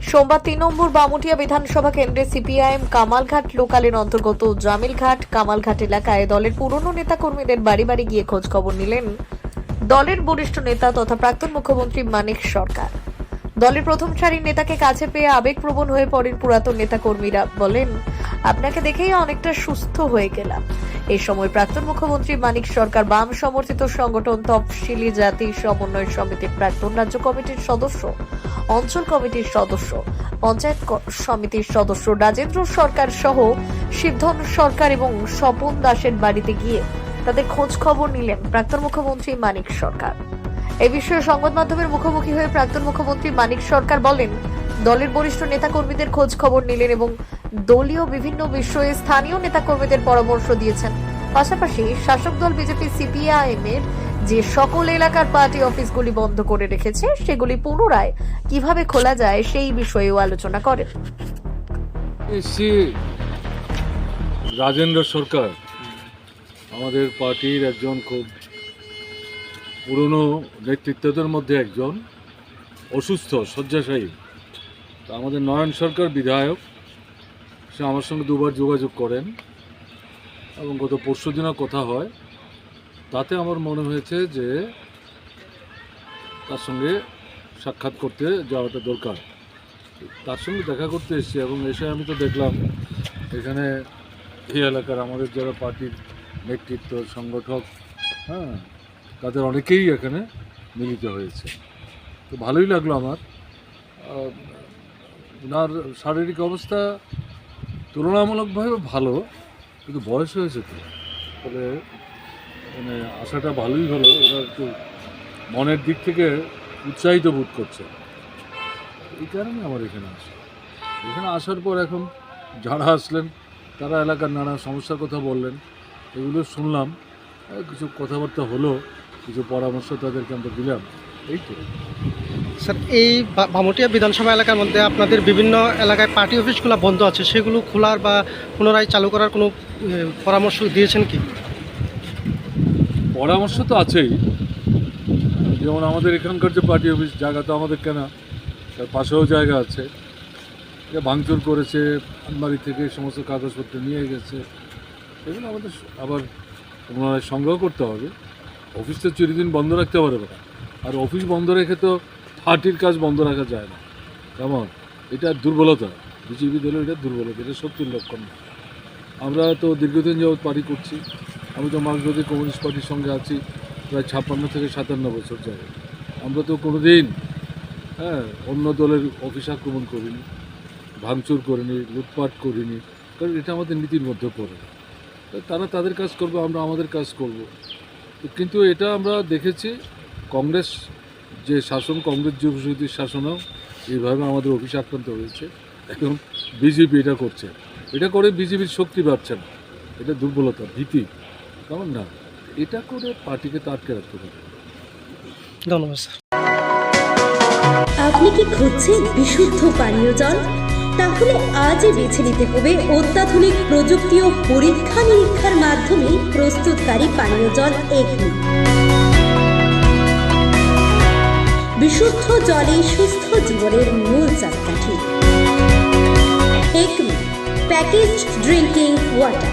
সোমবার তিন নম্বর বামুটিয়া বিধানসভা কেন্দ্রে সিপিআইএম কামালঘাট লোকালের অন্তর্গত জামিলঘাট, কামালঘাট এলাকায় দলের পুরনো নেতাকর্মীদের বাড়ি বাড়ি গিয়ে খোঁজ খবর নিলেন দলের বরিষ্ঠ নেতা তথা প্রাক্তন মুখ্যমন্ত্রী মানিক সরকার। দলের প্রথম সারির নেতাকে কাছে পেয়ে আবেগপ্রবণ হয়ে পড়েন পুরাতন নেতাকর্মীরা। বলেন, আপনাকে দেখেই অনেকটা সুস্থ হয়ে গেলাম। এই সময় প্রাক্তন মুখ্যমন্ত্রী মানিক সরকার বাম সমর্থিত সংগঠন তফসিলি জাতি সমন্বয় সমিতির প্রাক্তন রাজ্য কমিটির সদস্য, অঞ্চল কমিটির সদস্য, পঞ্চায়েত সমিতির সদস্য রাজেন্দ্র সরকার সহ শিবধন সরকার এবং স্বপন দাসের বাড়িতে গিয়ে তাদের খোঁজ খবর নিলেন প্রাক্তন মুখ্যমন্ত্রী মানিক সরকার। এ বিষয়ে সংবাদ মাধ্যমের মুখোমুখি হয়ে প্রাক্তন মুখ্যমন্ত্রী মানিক সরকার বলেন, দলের বরিষ্ঠ নেতাকর্মীদের খোঁজ খবর নিলেন এবং দলীয় বিভিন্ন বিষয়ে স্থানীয় নেতাকর্মীদের পরামর্শ দিয়েছেন। পাশাপাশি শাসক দল বিজেপি সিপিআইএম এর যে সকল এলাকার পার্টি অফিসগুলি বন্ধ করে রেখেছে, সেগুলি পুনরায় কীভাবে খোলা যায় সেই বিষয়েও আলোচনা করেন। রাজেন্দ্র সরকার আমাদের পার্টির একজন খুব পুরনো নেতৃত্বদের মধ্যে একজন, অসুস্থ, শয্যাশায়ী। আমাদের নয়ন সরকার বিধায়ক। সে আমার সঙ্গে দুবার যোগাযোগ করেন এবং গত পরশু দিনও কথা হয়। তাতে আমার মনে হয়েছে যে তার সঙ্গে সাক্ষাৎ করতে যাওয়াটা দরকার। তার সঙ্গে দেখা করতে এসেছি এবং এসে আমি তো দেখলাম এখানে এই এলাকার আমাদের যারা পার্টির নেতৃত্ব, সংগঠক হ্যাঁ তাদের অনেকেই এখানে মিলিত হয়েছে। তো ভালোই লাগল আমার। ওনার শারীরিক অবস্থা তুলনামূলকভাবে ভালো, কিন্তু বয়স হয়েছে তো। ফলে মানে আশাটা ভালোই হলো ওরা একটু মনের দিক থেকে উৎসাহিত বোধ করছে। এই কারণে আমার এখানে আসা। এখানে আসার পর এখন যারা আসলেন, তারা এলাকার নানা সমস্যার কথা বললেন, এগুলো শুনলাম। কিছু কথাবার্তা হলো, কিছু পরামর্শ তাদেরকে আমরা দিলাম। এই তো। স্যার, এই ভামটিয়া বিধানসভা এলাকার মধ্যে আপনাদের বিভিন্ন এলাকায় পার্টি অফিসগুলো বন্ধ আছে, সেগুলো খোলার বা পুনরায় চালু করার কোনো পরামর্শ দিয়েছেন কি? পরামর্শ তো আছেই। যেমন আমাদের এখানকার যে পার্টি অফিস, জায়গা তো আমাদের কেনা, তার পাশেও জায়গা আছে। এটা ভাঙচুর করেছে, আলমারি থেকে সমস্ত কাগজপত্র নিয়ে গেছে। এগুলো আমাদের আবার পুনরায় সংগ্রহ করতে হবে। অফিস তো চিরদিন বন্ধ রাখতে পারবে না। আর অফিস বন্ধ রেখে তো পার্টির কাজ বন্ধ রাখা যায় না। কেমন? এটা দুর্বলতা। বিজেপি দলের এটা দুর্বলতা, এটা সত্যির লক্ষণ না। আমরা তো দীর্ঘদিন যাবৎ পার্টি করছি। আমি তো মার্ক্সবাদী কমিউনিস্ট পার্টির সঙ্গে আছি প্রায় ছাপ্পান্ন থেকে সাতান্ন বছর যাবে আমরা তো কোনো দিন হ্যাঁ অন্য দলের অফিস আক্রমণ করিনি, ভাঙচুর করিনি, লুটপাট করিনি, কারণ এটা আমাদের নীতির মধ্যে পড়ে। তারা তাদের কাজ করবে, আমরা আমাদের কাজ করব। কিন্তু এটা আমরা দেখেছি কংগ্রেস যে শাসন কংগ্রেস যুবশক্তির শাসনেও এইভাবে আমাদের অফিস আক্রান্ত হয়েছে। এখন বিজেপি এটা করছে। এটা করে বিজেপির শক্তি বাড়ছে না। এটা দুর্বলতা ভীতি। কেমন না? এটা করে পার্টিকে তো আটকে রাখতে পারে ধন্যবাদ স্যার। আপনি কি খুঁজছেন বিশুদ্ধ পানীয় জল? তাহলে আজই বেছে নিতে হবে অত্যাধুনিক প্রযুক্তি ও পরীক্ষা নিরীক্ষার মাধ্যমে প্রস্তুতকারী পানীয় জল এগনি। বিশুদ্ধ জলে সুস্থ জীবনের মূল চাকাঠি। Package drinking water